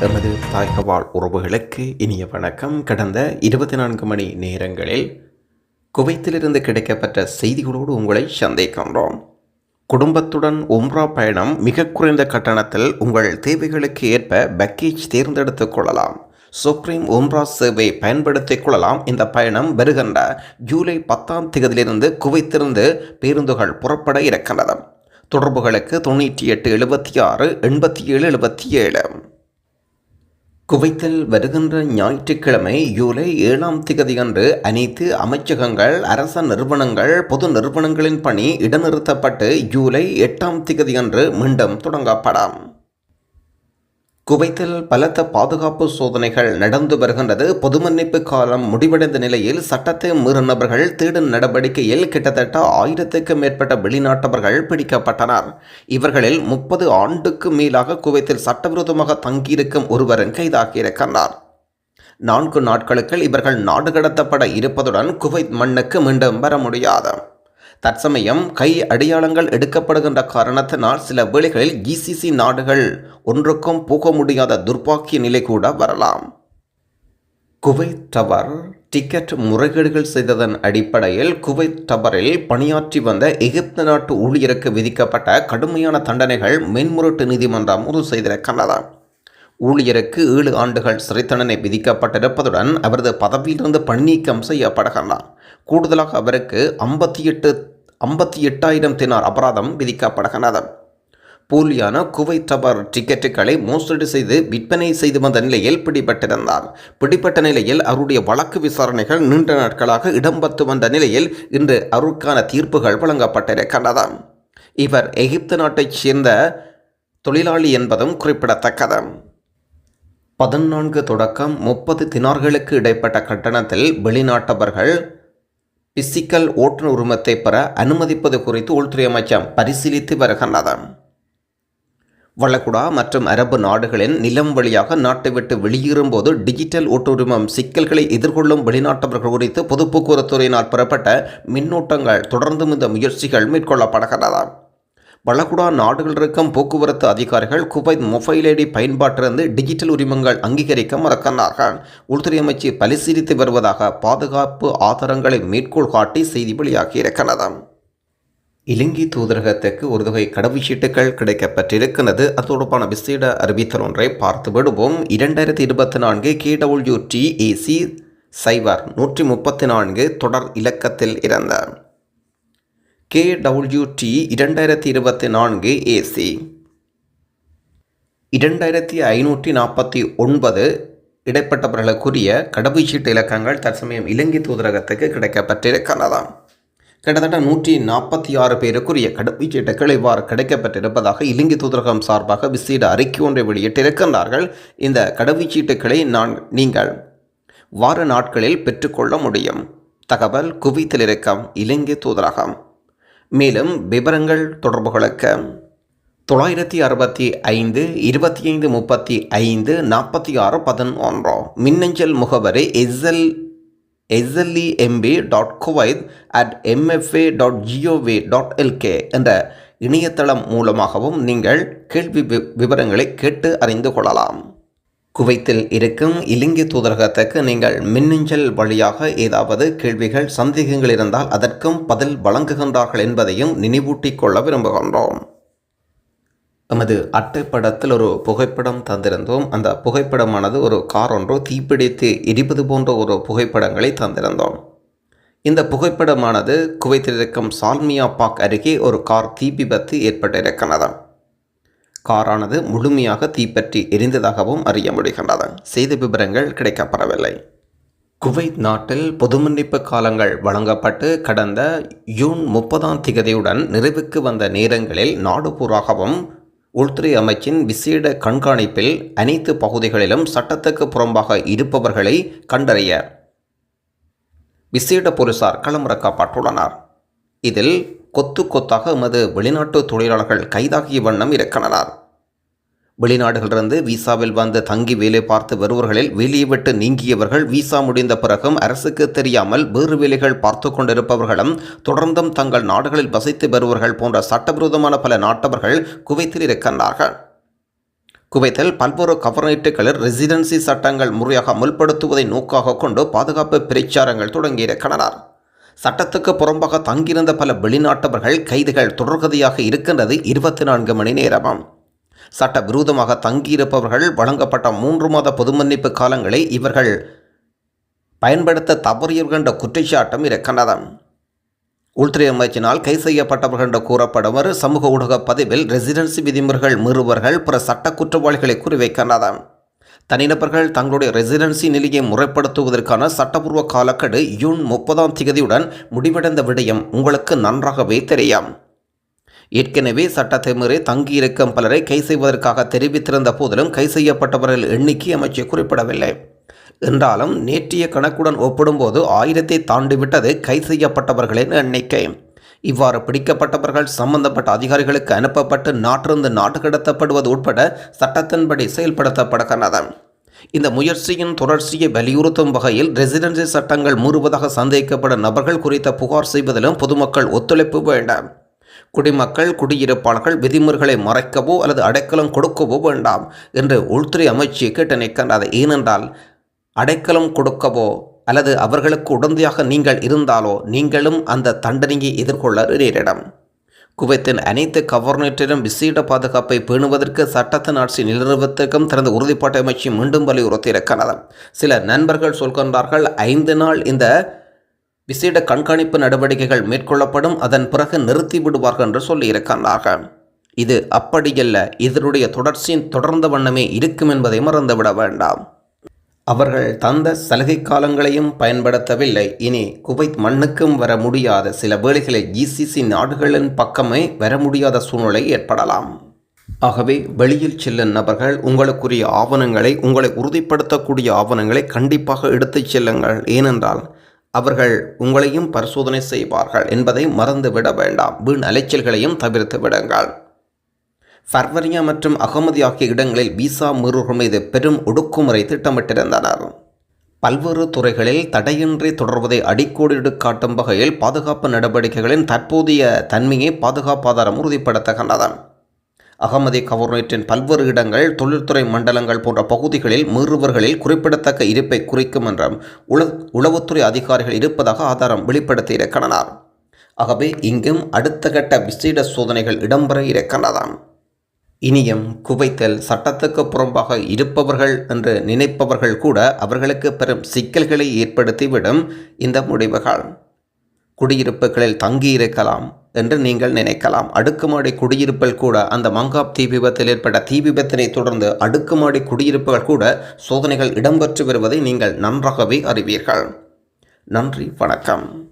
எமது தாய்கவாழ் உறவுகளுக்கு இனிய வணக்கம். கடந்த இருபத்தி நான்கு மணி நேரங்களில் குவைத்திலிருந்து கிடைக்கப்பட்ட செய்திகளோடு உங்களை சந்திக்கின்றோம். குடும்பத்துடன் உம்ரா பயணம் மிக குறைந்த கட்டணத்தில் உங்கள் தேவைகளுக்கு ஏற்ப பேக்கேஜ் தேர்ந்தெடுத்துக் கொள்ளலாம். சுப்ரீம் உம்ரா சேவை பயன்படுத்திக் கொள்ளலாம். இந்த பயணம் வருகின்ற ஜூலை பத்தாம் தேதியிலிருந்து குவைத்திலிருந்து பேருந்துகள் புறப்பட இருக்கின்றன தொடர்புகளுக்கு தொண்ணூற்றி எட்டு எழுபத்தி ஆறு எண்பத்தி ஏழு எழுபத்தி ஏழு. குவைத்தில் வருகின்ற ஞாயிற்றுக்கிழமை ஜூலை ஏழாம் திகதியன்று அனைத்து அமைச்சகங்கள் அரச நிறுவனங்கள் பொது நிறுவனங்களின் பணி இடைநிறுத்தப்பட்டு ஜூலை எட்டாம் திகதியன்று மீண்டும் தொடங்கப்படும். குவைத்தில் பலத்த பாதுகாப்பு சோதனைகள் நடந்து வருகின்றது. பொதுமன்னிப்பு காலம் முடிவடைந்த நிலையில் சட்டத்தை மீறினவர்கள் தேடும் நடவடிக்கையில் கிட்டத்தட்ட ஆயிரத்துக்கு மேற்பட்ட வெளிநாட்டவர்கள் பிடிக்கப்பட்டனர். இவர்களில் முப்பது ஆண்டுக்கு மேலாக குவைத்தில் சட்டவிரோதமாக தங்கியிருக்கும் ஒருவரும் கைதாகியிருக்கின்றார். நான்கு நாட்களுக்கு இவர்கள் நாடு கடத்தப்பட இருப்பதுடன் குவைத் மண்ணுக்கு மீண்டும் வர முடியாது. தற்சமயம் கை அடையாளங்கள் எடுக்கப்படுகின்ற காரணத்தினால் சில வேளைகளில் ஜிசிசி நாடுகள் ஒன்றுக்கும் போக முடியாத துர்ப்பாக்கிய நிலை கூட வரலாம். குவைத் டவர் டிக்கெட் முறைகேடுகள் செய்ததன் அடிப்படையில் குவைத் டவரில் பணியாற்றி வந்த எகிப்து நாட்டு ஊழியருக்கு விதிக்கப்பட்ட கடுமையான தண்டனைகள் மென்முரட்டு நீதிமன்றம் உறுதி செய்திருக்கின்றது. ஊழியருக்கு ஏழு ஆண்டுகள் சிறை தண்டனை விதிக்கப்பட்டிருப்பதுடன் அவரது பதவியிலிருந்து பணிநீக்கம் செய்யப்படுகின்றார். கூடுதலாக அவருக்கு ஐம்பத்தி எட்டு ஐம்பத்தி எட்டாயிரம் தினார் அபராதம் விதிக்கப்படுகின்றது போலியான குவைத் டபர் டிக்கெட்டுகளை மோசடி செய்து விற்பனை செய்து வந்த நிலையில் பிடிபட்டிருந்தார். பிடிப்பட்ட நிலையில் அவருடைய வழக்கு விசாரணைகள் நீண்ட நாட்களாக இடம்பெற்று வந்த நிலையில் இன்று அவருக்கான தீர்ப்புகள் வழங்கப்பட்டிருக்கின்றன. இவர் எகிப்து நாட்டைச் சேர்ந்த தொழிலாளி என்பதும் குறிப்பிடத்தக்கது. பதினான்கு தொடக்கம் முப்பது தினார்களுக்கு இடைப்பட்ட கட்டணத்தில் வெளிநாட்டவர்கள் பிசிக்கல் ஓட்டுநர் உரிமத்தை பெற அனுமதிப்பது குறித்து உள்துறை அமைச்சம் பரிசீலித்து வருகின்றது வளகுடா மற்றும் அரபு நாடுகளின் நிலம் வழியாக நாட்டை விட்டு வெளியேறும்போது டிஜிட்டல் ஓட்டுரிமம் சிக்கல்களை எதிர்கொள்ளும் வெளிநாட்டவர்கள் குறித்து பொது போக்குவரத்துறையினால் பெறப்பட்ட மின்னோட்டங்கள் தொடர்ந்தும் இந்த முயற்சிகள் மேற்கொள்ளப்படுகின்றன. வளகுடா நாடுகள் இருக்கும் போக்குவரத்து அதிகாரிகள் குவைத் மொபைல் ஐடி பயன்பாட்டிலிருந்து டிஜிட்டல் உரிமங்கள் அங்கீகரிக்க மறக்கிறார்கள் உள்துறை அமைச்சர் பரிசீலித்து வருவதாக பாதுகாப்பு ஆதாரங்களை மேற்கோள் காட்டி செய்தி வெளியாகியிருக்கிறது. இலங்கை தூதரகத்துக்கு ஒரு தொகை கடவுச்சீட்டுகள் கிடைக்கப்பட்டிருக்கிறது. அது தொடர்பான விசேட அறிவித்தல் ஒன்றை பார்த்து விடுவோம். இரண்டாயிரத்தி இருபத்தி நான்கு கேடபிள்யூ டி ஏசி சைபர் நூற்றி முப்பத்தி நான்கு தொடர் இலக்கத்தில் இருந்தார் கேடபிள்யூடி இரண்டாயிரத்தி இருபத்தி நான்கு ஏசி இரண்டாயிரத்தி ஐநூற்றி நாற்பத்தி ஒன்பது இடைப்பட்டவர்களுக்குரிய கடவுச்சீட்டு இலக்கங்கள் தற்சமயம் இலங்கை தூதரகத்துக்கு கிடைக்கப்பட்டிருக்கிறதாம் கிட்டத்தட்ட நூற்றி நாற்பத்தி ஆறு பேருக்குரிய கடவுச்சீட்டுகள் இவ்வாறு கிடைக்கப்பட்டிருப்பதாக இலங்கை தூதரகம் சார்பாக விசேட அறிக்கை ஒன்றை வெளியிட்டிருக்கின்றார்கள். இந்த கடவுச்சீட்டுகளை நான் நீங்கள் வார நாட்களில் பெற்றுக்கொள்ள முடியும். தகவல் குவித்தில் இலங்கை தூதரகம். மேலும் விவரங்கள் தொடர்புகளுக்கு தொள்ளாயிரத்தி அறுபத்தி ஐந்து இருபத்தி ஐந்து முப்பத்தி ஐந்து நாற்பத்தி ஆறு பதினொன்று. மின்னஞ்சல் முகவரி SL SLE MB dot Kuwait at MFA dot GOV dot LK என்ற இணையதளம் மூலமாகவும் நீங்கள் கேள்வி வி- விவரங்களை கேட்டு அறிந்து கொள்ளலாம். குவைத்தில் இருக்கும் இலங்கை தூதரகத்துக்கு நீங்கள் மின்னஞ்சல் வழியாக ஏதாவது கேள்விகள் சந்தேகங்கள் இருந்தால் அதற்கும் பதில் வழங்குகின்றார்கள் என்பதையும் நினைவூட்டிக் கொள்ள விரும்புகின்றோம். எமது அட்டைப்படத்தில் ஒரு புகைப்படம் தந்திருந்தோம். அந்த புகைப்படமானது ஒரு கார் ஒன்று தீப்பிடித்து எரிப்பது போன்ற ஒரு புகைப்படங்களை தந்திருந்தோம். இந்த புகைப்படமானது குவைத்தில் இருக்கும் சால்மியா பாக் அருகே ஒரு கார் தீ விபத்து ஏற்பட்டிருக்கிறது. காரானது முழுமையாக தீப்பற்றி எரிந்ததாகவும் அறிய முடிகின்றது. செய்தி விவரங்கள் கிடைக்கப்படவில்லை குவைத் நாட்டில் பொதுமன்னிப்பு காலங்கள் வழங்கப்பட்டு கடந்த ஜூன் முப்பதாம் திகதியுடன் நிறைவுக்கு வந்த நேரங்களில் நாடுபூராகவும் உள்துறை அமைச்சின் விசேட கண்காணிப்பில் அனைத்து பகுதிகளிலும் சட்டத்துக்கு புறம்பாக இருப்பவர்களை கண்டறிய விசேட போலீசார் களமிறக்கப்பட்டுள்ளனர். இதில் கொத்து கொத்தாக எமது வெளிநாட்டு தொழிலாளர்கள் கைதாகிய வண்ணம் இருக்கின்றனர் வெளிநாடுகளிலிருந்து விசாவில் வந்து தங்கி வேலை பார்த்து வருவர்களில் வேலையை விட்டு நீங்கியவர்கள் விசா முடிந்த பிறகும் அரசுக்கு தெரியாமல் வேறு வேலைகள் பார்த்து கொண்டிருப்பவர்களும் தொடர்ந்தும் தங்கள் நாடுகளில் வசித்து வருவர்கள் போன்ற சட்டவிரோதமான பல நாட்டவர்கள் குவைத்தில் இருக்கின்றார்கள் குவைத்தில் பல்வேறு கவர்னேட்டுகளில் ரெசிடென்சி சட்டங்கள் முறையாக அமுல்படுத்துவதை நோக்காக கொண்டு பாதுகாப்பு பிரச்சாரங்கள் தொடங்கியிருக்கின்றனர் சட்டத்துக்கு புறம்பாக தங்கியிருந்த பல வெளிநாட்டவர்கள் கைதுகள் தொடர்கதையாக இருக்கின்றது இருபத்தி நான்கு மணி நேரமாம். சட்ட விரோதமாக தங்கியிருப்பவர்கள் வழங்கப்பட்ட மூன்று மாத பொது மன்னிப்பு காலங்களை இவர்கள் பயன்படுத்த தவறியவர்கின்ற குற்றச்சாட்டம் இருக்கின்றது. உள்துறை அமைச்சினால் கைது செய்யப்பட்டவர்கள் என்று கூறப்படுவர் சமூக ஊடக பதிவில் ரெசிடென்சி விதிமுறைகள் மீறுவர்கள் பிற சட்ட குற்றவாளிகளை குறிவைக்கின்றன தனிநபர்கள் தங்களுடைய ரெசிடென்சி நிலையை முறைப்படுத்துவதற்கான சட்டப்பூர்வ காலக்கெடு ஜூன் முப்பதாம் திகதியுடன் முடிவடைந்த விடயம் உங்களுக்கு நன்றாகவே தெரியும். ஏற்கனவே சட்டத்தை மீறி தங்கியிருக்கும் பலரை கை செய்வதற்காக தெரிவித்திருந்த போதிலும் கை செய்யப்பட்டவர்கள் எண்ணிக்கை அமைச்சர் குறிப்பிடவில்லை. என்றாலும் நேற்றைய கணக்குடன் ஒப்பிடும்போது ஆயிரத்தை தாண்டிவிட்டது கை செய்யப்பட்டவர்களின் எண்ணிக்கை. இவ்வாறு பிடிக்கப்பட்டவர்கள் சம்பந்தப்பட்ட அதிகாரிகளுக்கு அனுப்பப்பட்டு நாட்டிலிருந்து நாட்டு கடத்தப்படுவது உட்பட சட்டத்தின்படி செயல்படுத்தப்படுகின்றன. இந்த முயற்சியின் தொடர்ச்சியை வலியுறுத்தும் வகையில் ரெசிடென்சி சட்டங்கள் மூறுவதாக சந்தேகிக்கப்படும் நபர்கள் குறித்த புகார் செய்வதிலும் பொதுமக்கள் ஒத்துழைப்பு வேண்டாம். குடிமக்கள் குடியிருப்பாளர்கள் விதிமுறைகளை மறைக்கவோ அல்லது அடைக்கலம் கொடுக்கவோ வேண்டாம் என்று உள்துறை அமைச்சு கேட்டு நிற்கின்றது ஏனென்றால் அடைக்கலம் கொடுக்கவோ அல்லது அவர்களுக்கு உடந்தையாக நீங்கள் இருந்தாலோ நீங்களும் அந்த தண்டனையை எதிர்கொள்ள நேரிடும். குவைத்தின் அனைத்து கவர்னேட்டரும் விசேட பாதுகாப்பை பேணுவதற்கு சட்டத்தின் ஆட்சி நிலநிறுவத்திற்கும் தனது உறுதிப்பாட்டை அமைச்சு மீண்டும் வலியுறுத்தியிருக்கிறது. சில நண்பர்கள் சொல்கின்றார்கள் ஐந்து நாள் இந்த விசேட கண்காணிப்பு நடவடிக்கைகள் மேற்கொள்ளப்படும் அதன் பிறகு நிறுத்தி விடுவார்கள் என்று சொல்லியிருக்கின்றார்கள் இது அப்படியல்ல இதனுடைய தொடர்ச்சியின் தொடர்ந்த வண்ணமே இருக்கும் என்பதை மறந்துவிட வேண்டாம். அவர்கள் தந்த சலுகை காலங்களையும் பயன்படுத்தவில்லை. இனி குவைத் மண்ணுக்கும் வர முடியாத சில வேளைகளில் ஜிசிசி நாடுகளின் பக்கமே வர முடியாத சூழ்நிலை ஏற்படலாம். ஆகவே வெளியில் செல்லும் நபர்கள் உங்களுக்குரிய ஆவணங்களை உங்களை உறுதிப்படுத்தக்கூடிய ஆவணங்களை கண்டிப்பாக எடுத்துச் செல்லுங்கள். ஏனென்றால் அவர்கள் உங்களையும் பரிசோதனை செய்வார்கள் என்பதை மறந்துவிட வேண்டாம். வீண் அலைச்சல்களையும் தவிர்த்து விடுங்கள். ஃபர்வரியா மற்றும் அகமதி ஆகிய இடங்களில் விசா மீறுகள் மீது பெரும் ஒடுக்குமுறை திட்டமிட்டிருந்தனர். பல்வேறு துறைகளில் தடையின்றி தொடர்வதை அடிக்கோடிட்டு காட்டும் வகையில் பாதுகாப்பு நடவடிக்கைகளின் தற்போதைய தன்மையை பாதுகாப்பாதாரம் உறுதிப்படுத்துகின்றன. அகமதி கவர்னேட்டின் பல்வேறு இடங்கள் தொழில்துறை மண்டலங்கள் போன்ற பகுதிகளில் மீறுவர்களில் குறிப்பிடத்தக்க இருப்பை குறிக்கும் என்றும் உள உளவுத்துறை அதிகாரிகள் இருப்பதாக ஆதாரம் வெளிப்படுத்தியிருக்கின்றனர் ஆகவே இங்கும் அடுத்த கட்ட விசேட சோதனைகள் இடம்பெற இருக்கின்றன. இனியும் குவைத்தல் சட்டத்துக்கு புறம்பாக இருப்பவர்கள் என்று நினைப்பவர்கள் கூட அவர்களுக்கு பெரும் சிக்கல்களை ஏற்படுத்திவிடும் இந்த முடிவுகள். குடியிருப்புகளில் தங்கியிருக்கலாம் என்று நீங்கள் நினைக்கலாம். அடுக்குமாடி குடியிருப்பில் கூட அந்த மங்காப் தீ விபத்தில் ஏற்பட்ட தீ விபத்தினை தொடர்ந்து அடுக்குமாடி குடியிருப்புகள் கூட சோதனைகள் இடம்பெற்று வருவதை நீங்கள் நன்றாகவே அறிவீர்கள். நன்றி வணக்கம்.